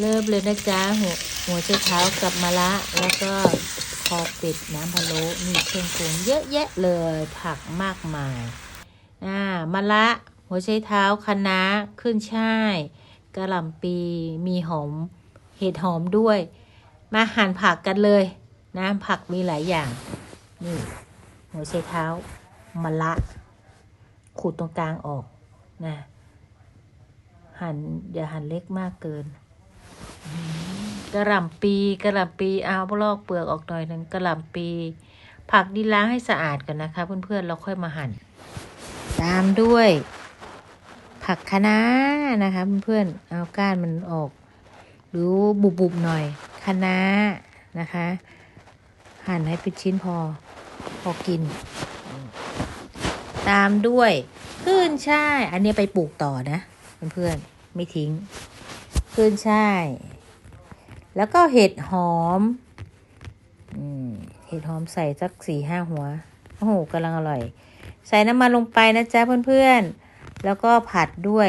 เริ่มเลยนะจ๊ะหัวหัวไชเท้ากับมะระแล้วก็คอเป็ดน้ำพะโล้นี่เครื่องปรุงเยอะแยะเลยผักมากมายอ่ามะระหัวไชเท้าคะน้าขึ้นช่ายกระหล่ำปีมีหอมเห็ดหอมด้วย มาหั่นผักกันเลยนะผักมีหลายอย่าง นี่ หัวไชเท้ามะระขูดตรงกลางออกนะหั่นอย่าหั่นเล็กมากเกิน กระหล่ำปีกระหล่ำปีเอาลอกเปลือกออกหน่อยหนึงกระหล่ำปี ผักดีล้างให้สะอาดกันนะคะ เพื่อนๆเราค่อยมาหั่น ตามด้วย ผักคะน้านะคะ เพื่อนๆเอาก้านมันออก หรือบุบๆหน่อยคะน้านะคะ หั่นให้เป็นชิ้นพอพอกิน ตามด้วยขึ้นช่ายอันนี้ไปปลูกต่อนะ เพื่อนๆไม่ทิ้งขึ้นช่าย แล้วก็เห็ดหอมเห็ดหอมใส่สักสี่ห้าหัว โอ้โหกำลังอร่อย ใส่น้ำมันลงไปนะจ๊ะเพื่อนๆ แล้วก็ผัดด้วย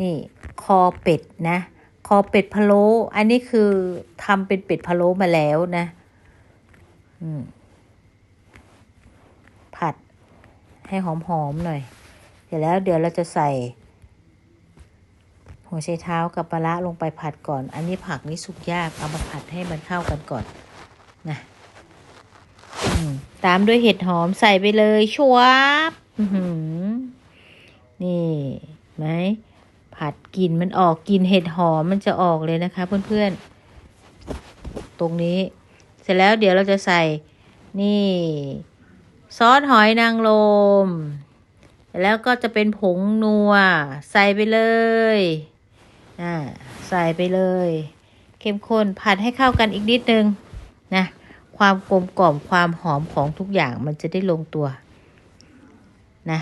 นี่คอเป็ดนะ คอเป็ดพะโล้ อันนี้คือทำเป็นเป็ดพะโล้มาแล้วนะผัดให้หอมๆหน่อย เสร็จแล้วเดี๋ยวเราจะใส่ หัวไชเท้ากับปลาร้าลงไปผัดก่อน อันนี้ผักนี่สุกยาก เอามาผัดให้มันเข้ากันก่อนนะตามด้วยเห็ดหอมใส่ไปเลยชวบอื้อหือนี่ไหมผัดกลิ่นมันออกกลิ่นเห็ดหอมมันจะออกเลยนะคะ เพื่อนๆ ตรงนี้ เสร็จแล้วเดี๋ยวเราจะใส่นี่ ซอสหอยนางรมแล้วก็จะเป็นผงนัว ใส่ไปเลย อ่าใส่ไปเลย เข้มข้นผัดให้เข้ากันอีกนิดนึงนะความกลมกล่อมความหอมของทุกอย่างมันจะได้ลงตัวนะ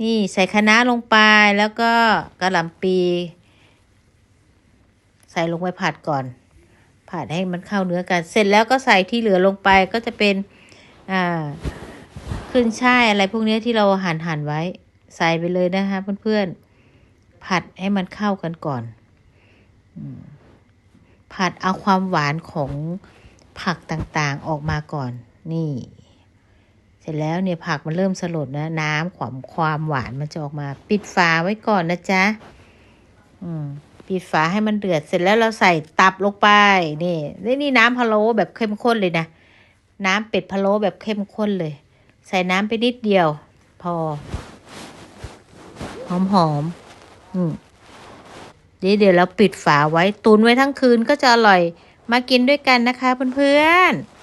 นี่ใส่คะน้าลงไปแล้วก็กระหล่ำปี ใส่ลงไปผัดก่อน ผัดให้มันเข้าเนื้อกัน เสร็จแล้วก็ใส่ที่เหลือลงไปก็จะเป็นอ่าขึ้นช่ายอะไรพวกนี้ที่เราหั่นหั่นไว้ ใส่ไปเลยนะคะเพื่อนๆ ผัดให้มันเข้ากันก่อนผัดเอาความหวานของผักต่างๆออกมาก่อน นี่ เสร็จแล้วเนี่ยผักมันเริ่มสลดนะน้ำความความหวานมันจะออกมา ปิดฝาไว้ก่อนนะจ๊ะอืมปิดฝาให้มันเดือดเสร็จแล้วเราใส่ตับลงไป นี่นี่นี่น้ำพะโล้แบบเข้มข้นเลยนะน้ำเป็ดพะโล้แบบเข้มข้นเลย ใส่น้ำไปนิดเดียว พอ หอมหอม เดี๋ยวเดี๋ยวเราปิดฝาไว้ตุนไว้ทั้งคืนก็จะอร่อย มากินด้วยกันนะคะเพื่อนๆ